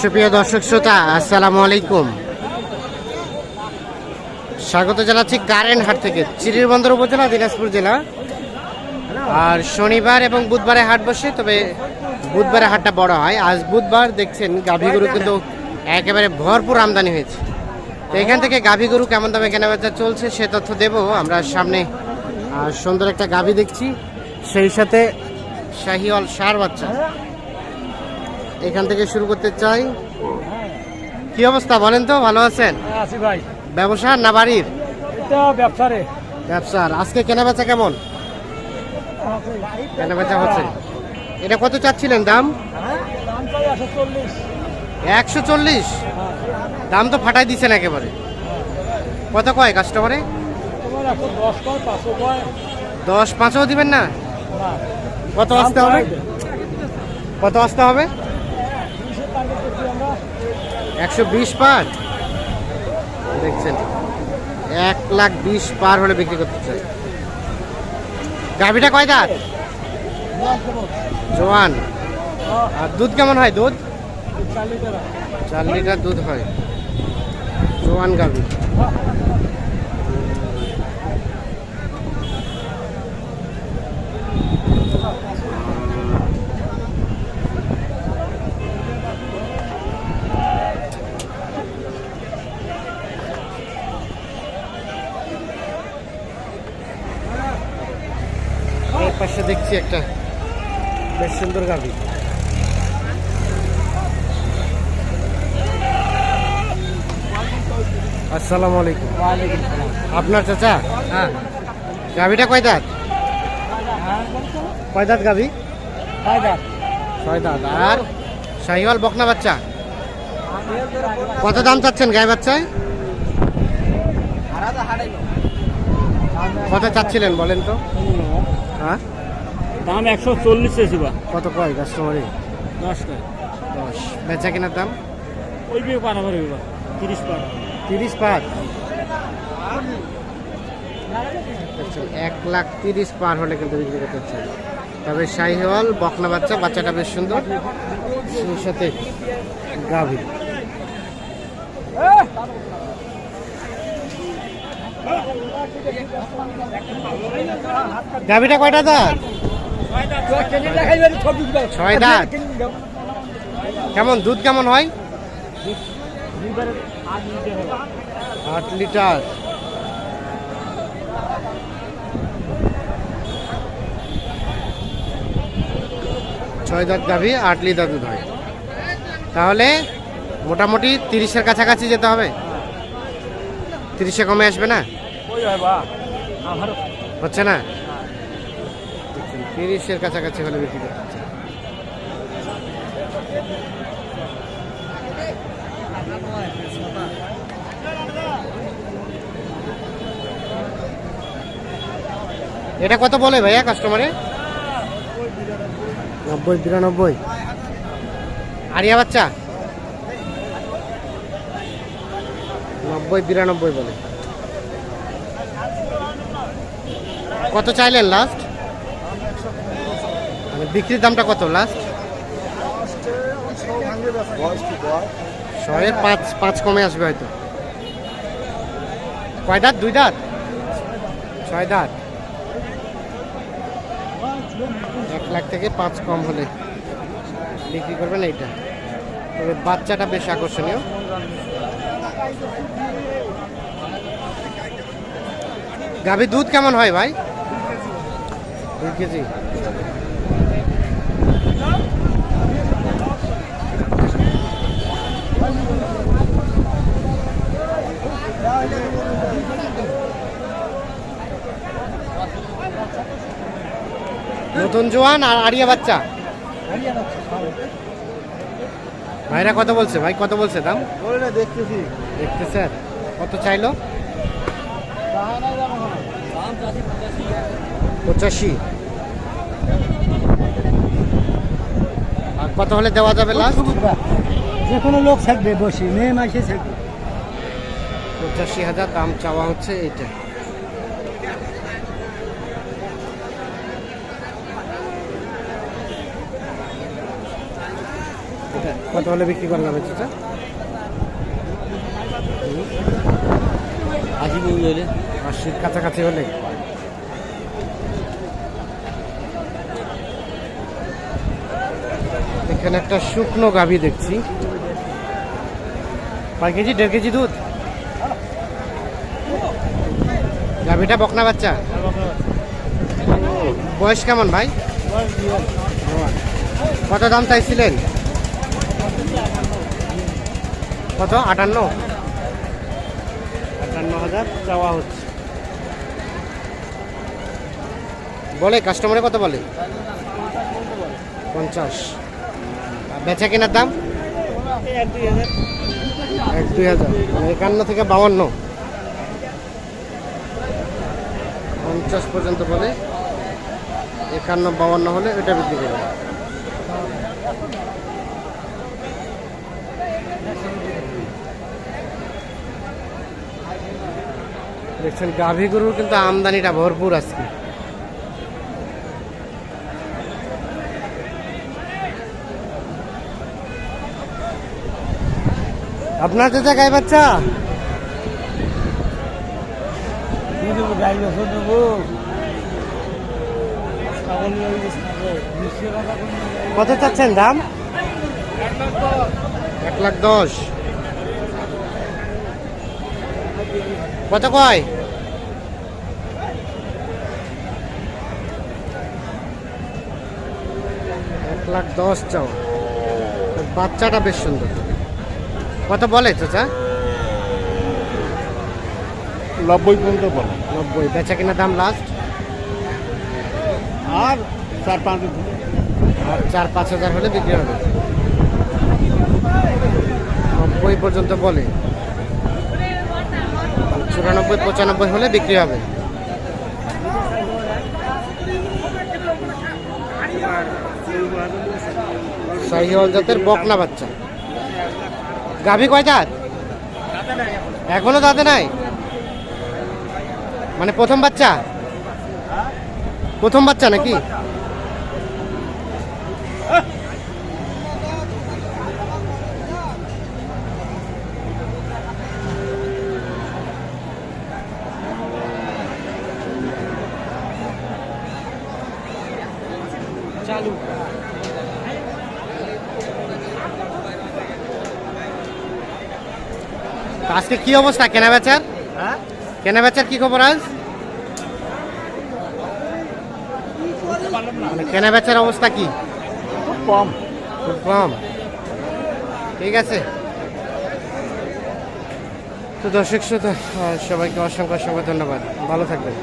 সুপ্রিয় দর্শক শ্রোতা, আসসালামু আলাইকুম। স্বাগত জানাচ্ছি কারেন্ট হাট থেকে চিরিরবন্দর উপজেলা, দিনাজপুর জেলা। আর শনিবার এবং বুধবারে হাট বসে, তবে বুধবারে হাটটা বড় হয়। আজ বুধবার দেখছেন, গাভী গরু কিন্তু একেবারে ভরপুর আমদানি হয়েছে। তো এখান থেকে গাভী গরু কেমন দামে কেনাবেচা চলছে, সে তথ্য দেব। আমরা সামনে সুন্দর একটা গাভী দেখছি। সেই সাথে শাহিওয়াল সার বাচ্চা। এখান থেকে শুরু করতে চাই। কি অবস্থা বলেন তো ভালো আছেন? আছি ভাই। ব্যবসা না বাড়ির? এটা ব্যবসারে। ব্যবসার। আজকে কেনাবেচা কেমন? কেনাবেচা হচ্ছে। এটা কত চাচ্ছিলেন দাম? একশো চল্লিশ। দাম তো ফাটাই দিচ্ছেন একেবারে। কত কয় কাস্টমারে? দশ পাঁচও দিবেন না? কত আসতে হবে? কত আসতে হবে তিরিশের টার্গেট করছি আমরা একশো বিশ পার? দেখছেন, এক লাখ বিশ পার হলে বিক্রি করতে চাই। গাভিটা কয় দাঁত? জোয়ান। আর দুধ কেমন হয় দুধ? চার লিটার দুধ হয়। জোয়ান গাভি। পাশে দেখছি একটা বেশ সুন্দর গাভি আসসালামু আলাইকুম। আপনার চাচা? হ্যাঁ। গাভিটা কয় দাঁত? কয় দাঁত গাভি ছয় দাঁত। আর শাহিওয়াল বকনা বাচ্চা? কত দাম চাচ্ছেন গায়ে বাচ্চায়? কত চাচ্ছিলেন বলেন তো? হ্যাঁ? দাম একশো চল্লিশ চেয়েছি বা। কত কয় কাস্টমারে দশ টাকা দশ। বেচা কেনার দাম? ওই বিয়ে পারাবার তিরিশ পার। তিরিশ পাঁচ আচ্ছা, এক লাখ তিরিশ পার হলে কিন্তু বিক্রি করতে চাই তবে শাহিওয়াল বকনা বাচ্চা বাচ্চাটা বেশ সুন্দর। সেই সাথে গাভী। গাভীটা কয়টা দাঁত? ছয় দাঁত। কেমন, দুধ কেমন হয়? আট লিটার। ছয় দাঁত গাভি আট লিটার দুধ হয়। তাহলে মোটামুটি তিরিশের কাছাকাছি যেতে হবে? তিরিশে কমে আসবে না? হচ্ছে না? তিরিশের কাছাকাছি হলে বিক্রি করতে হচ্ছে। এটা কত বলে ভাইয়া কাস্টমারে নব্বই বিরানব্বই। আরিয়া বাচ্চা? নব্বই, বিরানব্বই বলে। কত চাইলেন লাস্ট মানে বিক্রির দামটা কত লাস্ট শয়ে পাঁচ পাঁচ কমে আসবে হয়তো। কয় দাঁত? দুই দাঁত? ছয় দাঁত। এক লাখ থেকে পাঁচ কম হলে বিক্রি করবেন এইটা। তবে বাচ্চাটা বেশ আকর্ষণীয়। গাভী দুধ কেমন হয় ভাই? দুই কেজি। নতুন জোয়ান আর আরিয়া বাচ্চা? ভাইরা কত বলছে? ভাই কত বলছে দাম? দেখতেছি। দেখতে স্যার কত চাইলো? পঁচাশি। আর কত হলে দেওয়া যাবে লাস্ট যে কোনো লোক থাকবে বসে মেয়ে মাসে থাকবে। পঁচাশি হাজার দাম চাওয়া হচ্ছে এটা কত হলে বিক্রি করা যাবে চাচা আশি কেজি হলে আশির কাছাকাছি হলে। এখানে একটা শুকনো গাভী দেখছি। কয় কেজি? দেড় কেজি দুধ? গাভীটা বকনা বাচ্চা? বয়স কেমন ভাই? কত দাম চাইছিলেন? কত? আটান্ন? হাজার চাওয়া হচ্ছে। বলে কাস্টমারে কত বলে? পঞ্চাশ। বেচা কেনার দাম? এক দুই হাজার। এক দুই হাজার। মানে একান্ন থেকে বাউন্ন। পঞ্চাশ পর্যন্ত বলে একান্ন বাউন্ন হলে এটা বিক্রি করবে। দেখছেন গাভী গরুর কিন্তু আমদানিটা ভরপুর আজকে। আপনার চাচা গাই বাচ্চা কত চাচ্ছেন দাম? এক লাখ দশ। কত কয়? এক লাখ দশ চাও। বাচ্চাটা বেশ সুন্দর। কত বলে চাচা নব্বই পর্যন্ত বলে। নব্বই। বেচা কিনা দাম লাস্ট আর চার পাঁচ আর চার পাঁচ হাজার হলে বিক্রি হবে। নব্বই পর্যন্ত বলে। চুরানব্বই, পঁচানব্বই হলে বিক্রি হবে। জাতের বকনা বাচ্চা। গাভী কয় দাঁত এখনও দাঁতে নাই? মানে প্রথম বাচ্চা? প্রথম বাচ্চা নাকি? চালু। আজকে কি অবস্থা? কেনা বেচার? হ্যাঁ? কেনা বেচার কি খবর আজ? মানে কেনা বেচার অবস্থা কি? খুব কম। খুব কম। ঠিক আছে। তো দর্শক শ্রোতা সবাইকে অসংখ্য অসংখ্য ধন্যবাদ। ভালো থাকবেন।